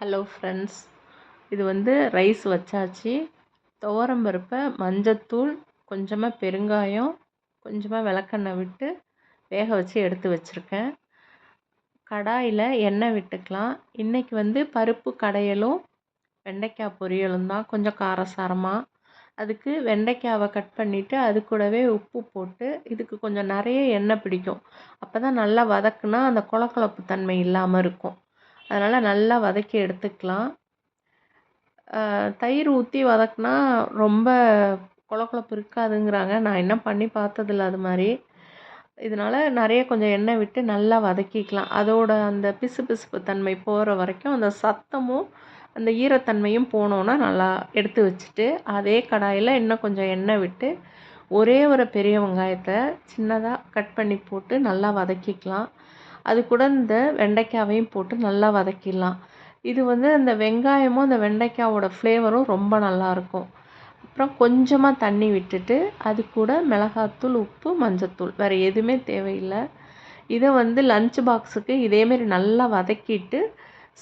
Hello friends இது வந்து rice வச்சாச்சு. துவரம் பருப்பை மஞ்சத்தூள் கொஞ்சமாக பெருங்காயம் கொஞ்சமாக விளக்கெண்ணெய் விட்டு வேக வச்சு எடுத்து வச்சுருக்கேன். கடாயில் எண்ணெய் விட்டுக்கலாம். இன்றைக்கி வந்து பருப்பு கடையலும் வெண்டைக்காய் பொரியலும் தான். கொஞ்சம் காரசாரமாக அதுக்கு வெண்டைக்காவை கட் பண்ணிவிட்டு அது கூடவே உப்பு போட்டு இதுக்கு கொஞ்சம் நிறைய எண்ணெய் பிடிக்கும். அப்போ தான் நல்லா வதக்குனா அந்த குளக்குழப்பு தன்மை இல்லாமல் இருக்கும். அதனால் நல்லா வதக்கி எடுத்துக்கலாம். தயிர் ஊற்றி வதக்குனா ரொம்ப குழப்பு இருக்காதுங்கிறாங்க. நான் இன்னும் பண்ணி பார்த்ததில்ல அது மாதிரி. இதனால் நிறைய கொஞ்சம் எண்ணெய் விட்டு நல்லா வதக்கிக்கலாம். அதோட அந்த பிசு பிசுப்பு தன்மை போகிற வரைக்கும் அந்த சத்தமும் அந்த ஈரத்தன்மையும் போனோன்னா நல்லா எடுத்து வச்சுட்டு அதே கடாயில் இன்னும் கொஞ்சம் எண்ணெய் விட்டு ஒரே ஒரு பெரிய வெங்காயத்தை சின்னதாக கட் பண்ணி போட்டு நல்லா வதக்கிக்கலாம். அது கூட இந்த வெண்டைக்காவையும் போட்டு நல்லா வதக்கிடலாம். இது வந்து அந்த வெங்காயமும் அந்த வெண்டைக்காயோட ஃப்ளேவரும் ரொம்ப நல்லாயிருக்கும். அப்புறம் கொஞ்சமாக தண்ணி விட்டுட்டு அது கூட மிளகாத்தூள் உப்பு மஞ்சத்தூள் வேறு எதுவுமே தேவையில்லை. இதை வந்து லஞ்ச் பாக்ஸுக்கு இதேமாரி நல்லா வதக்கிட்டு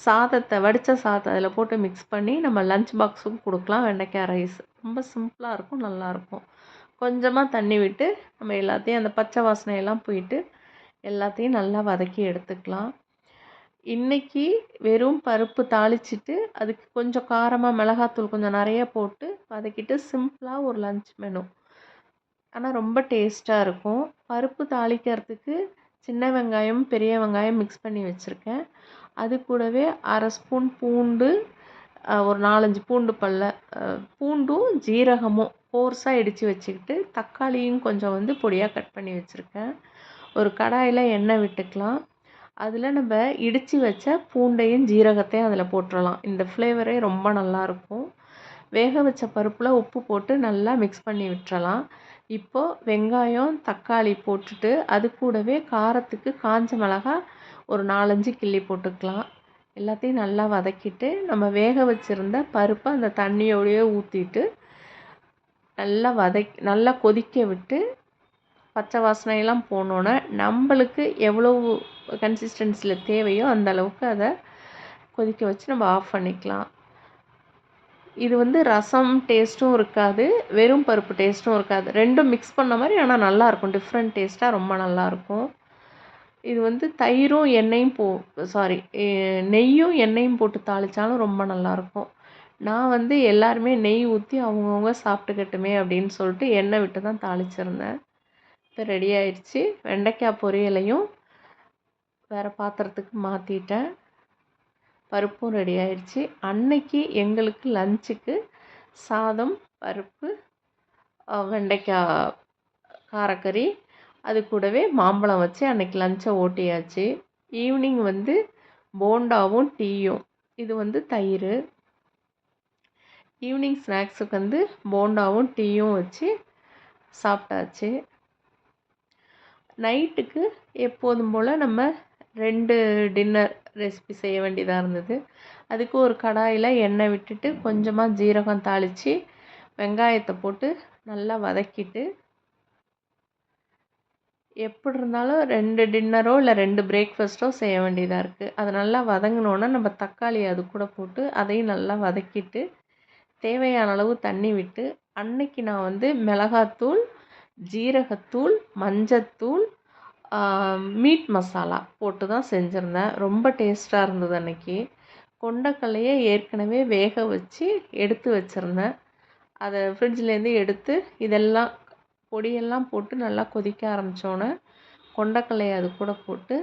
சாதத்தை வடித்த சாதத்தை அதில் போட்டு மிக்ஸ் பண்ணி நம்ம லஞ்ச் பாக்ஸுக்கும் கொடுக்கலாம் வெண்டைக்காய் ரைஸ் ரொம்ப சிம்பிளாக இருக்கும் நல்லாயிருக்கும். கொஞ்சமாக தண்ணி விட்டு நம்ம எல்லாத்தையும் அந்த பச்சை வாசனையெல்லாம் போயிட்டு எல்லாத்தையும் நல்லா வதக்கி எடுத்துக்கலாம். இன்றைக்கி வெறும் பருப்பு தாளிச்சிட்டு அதுக்கு கொஞ்சம் காரமாக மிளகாத்தூள் கொஞ்சம் நிறைய போட்டு வதக்கிட்டு சிம்பிளாக ஒரு லஞ்ச் மெனு ஆனால் ரொம்ப டேஸ்ட்டாக இருக்கும். பருப்பு தாளிக்கிறதுக்கு சின்ன வெங்காயம் பெரிய வெங்காயம் மிக்ஸ் பண்ணி வச்சுருக்கேன். அது கூடவே அரை ஸ்பூன் பூண்டு ஒரு நாலஞ்சு பூண்டு பல்ல பூண்டும் ஜீரகமும் கோர்ஸாக இடித்து வச்சுக்கிட்டு தக்காளியும் கொஞ்சம் வந்து பொடியாக கட் பண்ணி வச்சுருக்கேன். ஒரு கடாயில் எண்ணெய் விட்டுக்கலாம். அதில் நம்ம இடித்து வச்ச பூண்டையும் ஜீரகத்தையும் அதில் போட்டுடலாம் இந்த ஃப்ளேவரே ரொம்ப நல்லாயிருக்கும் வேக வச்ச பருப்பில் உப்பு போட்டு நல்லா மிக்ஸ் பண்ணி விட்டுறலாம். இப்போது வெங்காயம் தக்காளி போட்டுட்டு அது கூடவே காரத்துக்கு காஞ்ச மிளகா ஒரு நாலஞ்சு கிள்ளி போட்டுக்கலாம். எல்லாத்தையும் நல்லா வதக்கிட்டு நம்ம வேக வச்சுருந்த பருப்பை அந்த தண்ணியோடையே ஊற்றிட்டு நல்லா வதக் நல்லா கொதிக்க விட்டு பச்சை வாசனையெல்லாம் போனோன்னே நம்மளுக்கு எவ்வளவு கன்சிஸ்டன்சியில் தேவையோ அந்த அளவுக்கு அதை கொதிக்க வச்சு நம்ம ஆஃப் பண்ணிக்கலாம். இது வந்து ரசம் டேஸ்ட்டும் இருக்காது வெறும் பருப்பு டேஸ்ட்டும் இருக்காது. ரெண்டும் மிக்ஸ் பண்ண மாதிரி ஆனால் நல்லாயிருக்கும். டிஃப்ரெண்ட் டேஸ்ட்டாக ரொம்ப நல்லாயிருக்கும். இது வந்து தயிரும் எண்ணெயும் போ சாரி நெய்யும் எண்ணெயும் போட்டு தாளித்தாலும் ரொம்ப நல்லாயிருக்கும். நான் வந்து எல்லாருமே நெய் ஊற்றி அவங்கவுங்க சாப்பிட்டுக்கட்டுமே அப்படின்னு சொல்லிட்டு எண்ணெய் விட்டு தான் தாளிச்சிருந்தேன். இப்போ ரெடி ஆயிடுச்சு. வெண்டைக்காய் பொரியலையும் வேறு பாத்திரத்துக்கு மாற்றிட்டேன் பருப்பும் ரெடி ஆயிடுச்சு. அன்னைக்கு எங்களுக்கு லஞ்சுக்கு சாதம் பருப்பு வெண்டைக்காய் காரக்கறி. அது கூடவே மாம்பழம் வச்சு அன்னைக்கு லஞ்சை ஓட்டியாச்சு. ஈவினிங் வந்து போண்டாவும் டீயும். இது வந்து தயிர். ஈவினிங் ஸ்நாக்ஸுக்கு வந்து போண்டாவும் டீயும் வச்சு சாப்பிட்டாச்சு. நைட்டுக்கு எப்போதும் போல் நம்ம ரெண்டு டின்னர் ரெசிபி செய்ய வேண்டியதாக இருந்தது. அதுக்கு ஒரு கடாயில் எண்ணெய் விட்டுட்டு கொஞ்சமாக ஜீரகம் தாளித்து வெங்காயத்தை போட்டு நல்லா வதக்கிட்டு எப்படி இருந்தாலும் ரெண்டு டின்னரோ இல்லை ரெண்டு பிரேக்ஃபாஸ்ட்டோ செய்ய வேண்டியதாக இருக்குது அது நல்லா வதங்கினோன்னா நம்ம தக்காளி அது கூட போட்டு அதையும் நல்லா வதக்கிட்டு தேவையான அளவு தண்ணி விட்டு அன்னைக்கு நான் வந்து மிளகாத்தூள் ஜீரகத்தூள் மஞ்சத்தூள் மீட் மசாலா போட்டு தான் செஞ்சுருந்தேன். ரொம்ப டேஸ்ட்டாக இருந்தது அன்றைக்கி கொண்டக்கல்லையை ஏற்கனவே வேக வச்சு எடுத்து வச்சுருந்தேன். அதை ஃப்ரிட்ஜ்லேருந்து எடுத்து இதெல்லாம் பொடியெல்லாம் போட்டு நல்லா கொதிக்க ஆரம்பித்தோன்னே கொண்டக்கல்லையை அது கூட போட்டு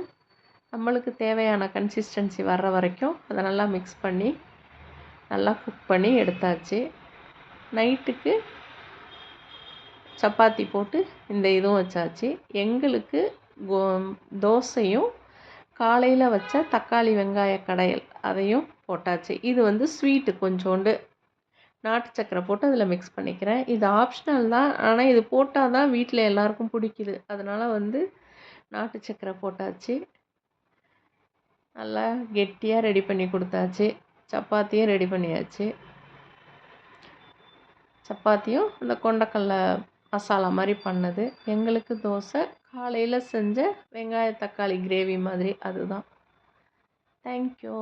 நம்மளுக்கு தேவையான கன்சிஸ்டன்சி வர்ற வரைக்கும் அதை நல்லா மிக்ஸ் பண்ணி நல்லா குக் பண்ணி எடுத்தாச்சு. நைட்டுக்கு சப்பாத்தி போட்டு இந்த இதுவும் வச்சாச்சு. எங்களுக்கு கோ தோசையும் காலையில் வச்ச தக்காளி வெங்காய கடையல் அதையும் போட்டாச்சு. இது வந்து ஸ்வீட்டு கொஞ்சோண்டு. நாட்டு சக்கரை போட்டு அதில் மிக்ஸ் பண்ணிக்கிறேன். இது ஆப்ஷனல் தான். ஆனால் இது போட்டால் தான் வீட்டில் எல்லாருக்கும் பிடிக்குது. அதனால் வந்து நாட்டு சக்கரை போட்டாச்சு. நல்லா கெட்டியாக ரெடி பண்ணி கொடுத்தாச்சு. சப்பாத்தியும் ரெடி பண்ணியாச்சு. சப்பாத்தியும் இந்த கொண்டக்கடலை மசாலா மாதிரி பண்ணது. எங்களுக்கு தோசை காலையில் செஞ்ச வெங்காய தக்காளி கிரேவி மாதிரி அதுதான். தேங்க்யூ